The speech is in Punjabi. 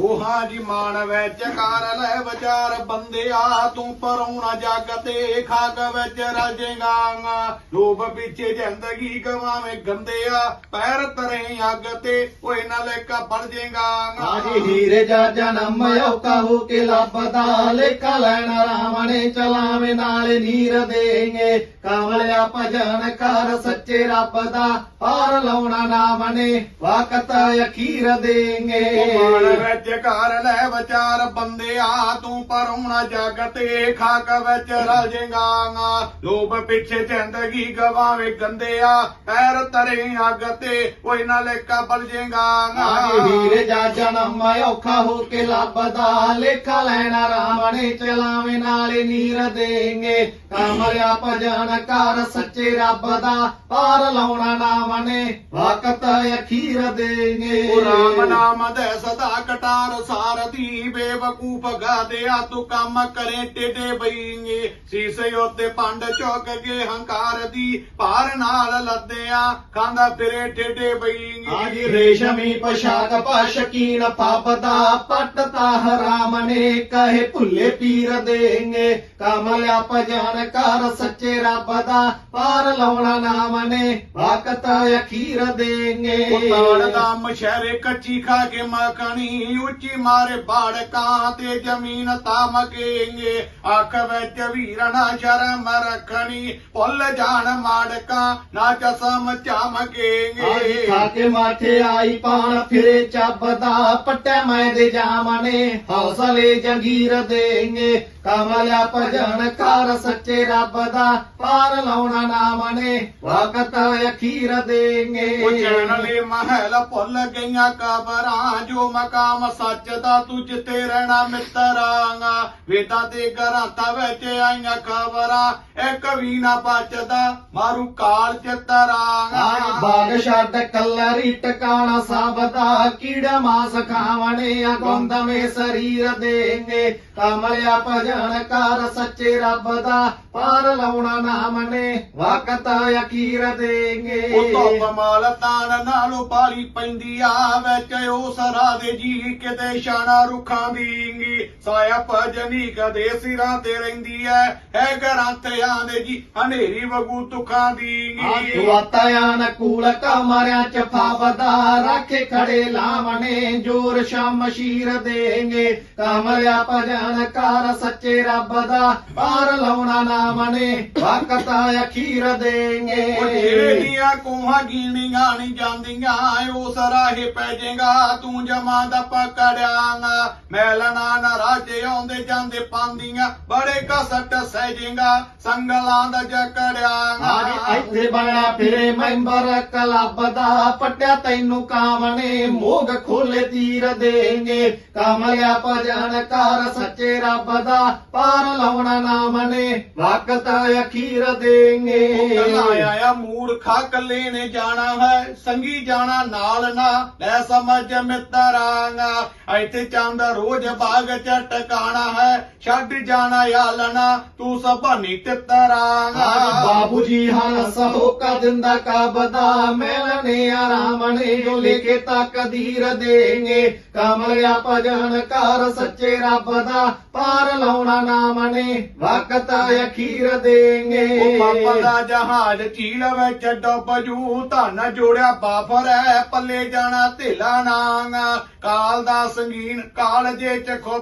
ਉਹ ਹਾਂ ਜੀ ਮਾਨ ਵਿੱਚ ਕਰ ਲੈ ਵਿਚਾਰ ਬੰਦਿਆ ਤੂੰ ਪਰਉਣਾ ਜੱਗ ਤੇ ਖਾਕ ਵਿੱਚ ਰਜੇਗਾ ਲੋਭ ਪਿੱਛੇ ਜ਼ਿੰਦਗੀ ਗਵਾਵੇਂ ਗੰਦਿਆ ਪੈਰ ਤਰੇ ਅੱਗ ਤੇ ਓਏ ਨਾ ਲੇਕਾ ਬਣ ਜੇਗਾ। ਆਜੀ ਹੀਰੇ ਜਾ ਜਨਮ ਔਕਾ ਹੋ ਕੇ ਲੱਭਦਾ ਲੇਖਾ ਲੈਣ ਰਾਵਣੇ ਚਲਾਵੇਂ ਨਾਲ ਨੀਰ ਦੇਂਗੇ। ਕਾਮਲਿਆ ਭਜਨ ਕਰ ਸੱਚੇ ਰੱਬ ਦਾ ਪਾਰ ਲਾਉਣਾ ਨਾਮ ਨੇ ਵਕਤ ਅਖੀਰ ਦੇਂਗੇ। ਮਾਨ ਵਿੱਚ ਕਰ ਲੈ ਵਿਚਾਰ ਬੰਦਿਆ ਤੂੰ ਪਰਉਣਾ ਜੱਗ ਤੇ ਖਾਕ ਵਿੱਚ ਰਜੇਗਾ ਲੋਭ ਪਿੱਛੇ ਜ਼ਿੰਦਗੀ ਗਵਾਵੇਂ ਗੰਦਿਆ ਪੈਰ ਤਰੇ ਅੱਗ ਤੇ ਓਏ ਨਾ ਲੇਕਾ ਬਣ ਜੇਗਾ। ਹੀਰੇ ਜਾ ਜਨਮ ਔਖਾ ਹੋ ਕੇ ਲੱਭਦਾ ਲੇਖਾ ਲੈਣਾ ਰਾਵਣੇ ਚਲਾਵੇਂ ਨਾਲ ਨੀਰ ਦੇਂਗੇ। ਕਾਮਲਿਆ ਭਜਨ ਕਰ ਸੱਚੇ ਰੱਬ ਦਾ ਪਾਰ ਲਾਉਣਾ ਨਾਮ ਨੇ ਵਕਤ ਅਖੀਰ ਦੇਂਗੇ। ਉਹ ਰਾਮ ਨਾਮ ਦੇ ਸਦਾ ਕਟਾਰ ਸਾਰਦੀ ਬੇਵਕੂਫ ਗਾਦਿਆ ਤੂੰ ਕੰਮ ਕਰੇ ਟੇਡੇ ਬਈਂਗੇ। ਸੀਸੇ ਉੱਤੇ ਪੰਡ ਚੁੱਕ ਕੇ ਹੰਕਾਰ ਦੀ ਭਾਰ ਨਾਲ ਲੱਦਿਆ, ਖਾਂਦਾ ਫਿਰੇ ਟੇਡੇ ਆਜੀ ਰੇਸ਼ਮੀ ਪੋਸ਼ਾਕ ਪਾ ਪਾਪ ਦਾ ਪਟਤਾ ਹਰਾਮ ਨੇ ਕਹੇ ਭੁੱਲੇ ਪੀਰ ਦੇਂਗੇ। ਕਮਲਿਆ ਭਜਨ ਕਰ ਸੱਚੇ ਰੱਬ ਦਾ ਪਾਰ ਲਾਉਣਾ ਨਾਮ ਨੇ ਵਕਤ ਅਖੀਰ ਦੇਂਗੇ। ਉਤਾੜ ਦਾ ਮਸ਼ਹਰੇ ਕੱਚੀ ਖਾ ਕੇ ਮਖਣੀ ਉੱਚੀ ਮਾਰੇ ਬਾੜਕਾਂ ਤੇ ਜ਼ਮੀਨ ਤਾਮਕੇਂਗੇ ਅੱਖ ਵਿੱਚ ਵੀਰਣਾ ਸ਼ਰਮ ਰੱਖਣੀ ਭੁੱਲ ਜਾਣ ਮਾੜਕਾਂ ਨਾ ਚਸਮ ਆਜੀ ਚਮਕੇਂਗੇ ਖਾ ਕੇ ਮਾਥੇ ਆਈ ਪਾਣ ਫਿਰੇ ਚੱਬਦਾ ਪੱਟੇ ਮੈਂ ਦੇ ਜਾਮਣੇ ਹੌਸਲੇ ਜੰਗੀਰ ਦੇਂਗੇ। ਕਮਲਿਆ ਭਜਨ ਕਰ ਸੱਚੇ ਰੱਬ ਦਾ ਪਾਰ ਲਾਉਣਾ ਨਾਮ ਨੇ। ਵਕਤ ਅਖੀਰ ਦੇਂਗੇ। ਚੈਨਲੇ ਮਹਿਲ ਭੁੱਲ ਗਈਆਂ ਕਬਰਾਂ ਜੋ ਮਕਾਮ ਸੱਚ ਦਾ ਤੇ ਰਹਿਣਾ ਮਿੱਤਰਾਂਗਾ। ਵੇਦਾਂ ਦੇ ਗ੍ਰੰਥਾਂ ਵਿੱਚ ਆਈਆਂ ਖਬਰਾਂ ਇੱਕ ਵੀ ਨਾ ਬਚਦਾ ਮਾਰੂ ਕਾਲ ਚਿੱਤਰਾਂਗਾ। ਬਾਗ ਛੱਡ ਕਲਰੀ ਟਿਕਾਣਾ ਸਭ ਦਾ ਕੀੜਾ ਮਾਸ ਖਾਵਣੇ ਅਗੰਦਮੇ ਸਰੀਰ ਦੇਂਗੇ ਕਮਲਿਆ ਭਜਨ ਕਰ ਸੱਚੇ ਰੱਬ ਦਾ ਪਾਰ ਲਾਉਣਾ ਨਾਮ ਨੇ ਵਕਤ ਅਖੀਰ ਉਹ ਦੇਂਗੇ ਧੁੱਪ ਮਾਲ ਤਾਣ ਨਾਲੋਂ ਪਾਲੀ ਪੈਂਦੀ ਆ ਵਿੱਚ ਉਸ ਰਾਦੇ ਜੀ ਕਿਤੇ ਸ਼ਾਨਾ ਰੁੱਖਾਂ ਦੀਂਗੀ ਸਾਇਆ ਭਜਨੀ ਕਦੇ ਸਿਰਾਂ ਤੇ ਰਹਿੰਦੀ ਐ ਹੈ ਗ੍ਰੰਥਿਆਂ ਦੇ ਜੀ ਹਨੇਰੀ ਵਗੂ ਤੁਖਾਂ ਦੀਂਗੀ ਵਾਤਾਯਾਨ ਕੂਲ ਕਮਰਿਆਂ ਚ ਫਾਬਦਾ ਰੱਖੇ ਖੜੇ ਲਾਵਣੇ ਜੋਰ ਸ਼ਮਸ਼ੀਰ ਦੇਂਗੇ। ਕਮਲਿਆ ਭਜਨ ਕਰ ਸੱਚੇ ਰੱਬ ਦਾ। ਪਾਰ ਲਾਉਣਾ ਨਾਮ ਨੇ ਵਕਤ ਅਖੀਰ ਉਹ ਦੇਂਗੇ। ਜਿਹੜੀਆਂ ਕੋਹਾਂ ਗੀਣੀਆਂ ਨਹੀਂ ਜਾਂਦੀਆਂ ਉਸ ਰਾਹੇ ਪੈ ਜਾਏਗਾ। ਤੂੰ ਜਮਾਂ ਦਾ ਪਕੜਿਆਂਗਾ ਮੈਲਣਾ ਨਾ ਰਾਜੇ ਆਉਂਦੇ ਜਾਂਦੇ ਪਾਉਂਦੀਆਂ ਬੜੇ ਕਸਟ ਸਹਿਜੇਗਾ ਸੰਗਲਾਂ ਦਾ ਆਜ ਜਕੜਿਆਂਗਾ ਇੱਥੇ ਬਣਿਆ ਫਿਰੇ ਮੈਂਬਰ ਕਲੱਬ ਦਾ ਪੱਟਿਆ ਤੈਨੂੰ ਕਾਮਣੇ ਮੋਗ ਖੋਲੇ ਤੀਰ ਦੇਂਗੇ। ਕਮਲਿਆ ਭਜਨ ਕਰ ਸੱਚੇ ਰੱਬ ਦਾ ਪਾਰ ਲਾਉਣਾ ਨਾਮ ਨੇ ਵਕਤ ਅਖੀਰ ਦੇਂਗੇ। ਆਇਆ ਮੂਰਖਾ ਕੱਲੇ ਨੇ ਜਾਣਾ ਹੈ ਸੰਗੀ ਜਾਣਾ ਨਾਲ ਨਾ ਲੈ ਸਮਝ ਮਿੱਤਰਾਂਗਾ। ਇੱਥੇ ਚੰਦ ਰੋਜ਼ ਬਾਗ ਚ ਟਿਕਾਣਾ ਹੈ ਛੱਡ ਜਾਣਾ ਆਲਣਾ ਤੂੰ ਸਭਾਨੀ ਤਿੱਤਰਾਂਗਾ। ਬਾਬੂ ਜੀ ਹਰ ਸਹੋਕਾ ਦਿੰਦਾ ਕਬਦਾ ਮਿਲਨੇ ਆਰਾਮ ਨੇ ਜੋ ਲਿਖੇ ਤਕਦੀਰ ਦੇਂਗੇ। ਕਮਲਿਆ ਭਜਨ ਕਰ ਸੱਚੇ ਰੱਬ ਦਾ ਪਾਰ ਲਾਉਣਾ ਨਾਮ ਨੇ ਵਕਤ ਅਖੀਰ ਦੇਂਗੇ। ਉਹ ਪਾਪਾ ਦਾ ਜਹਾਜ਼ ਝੀਲ ਵਿੱਚ ਡੁੱਬ ਬਜੂ ਧਨ ਜੋੜਿਆ ਬਾਫਰ ਹੈ, ਪੱਲੇ ਜਾਣਾ ਢੇਲਾ ਨਾਂਗਾ। ਕਾਲ ਦਾ ਸੰਗੀਨ ਕਾਲਜੇ ਚ ਖੁੱਦ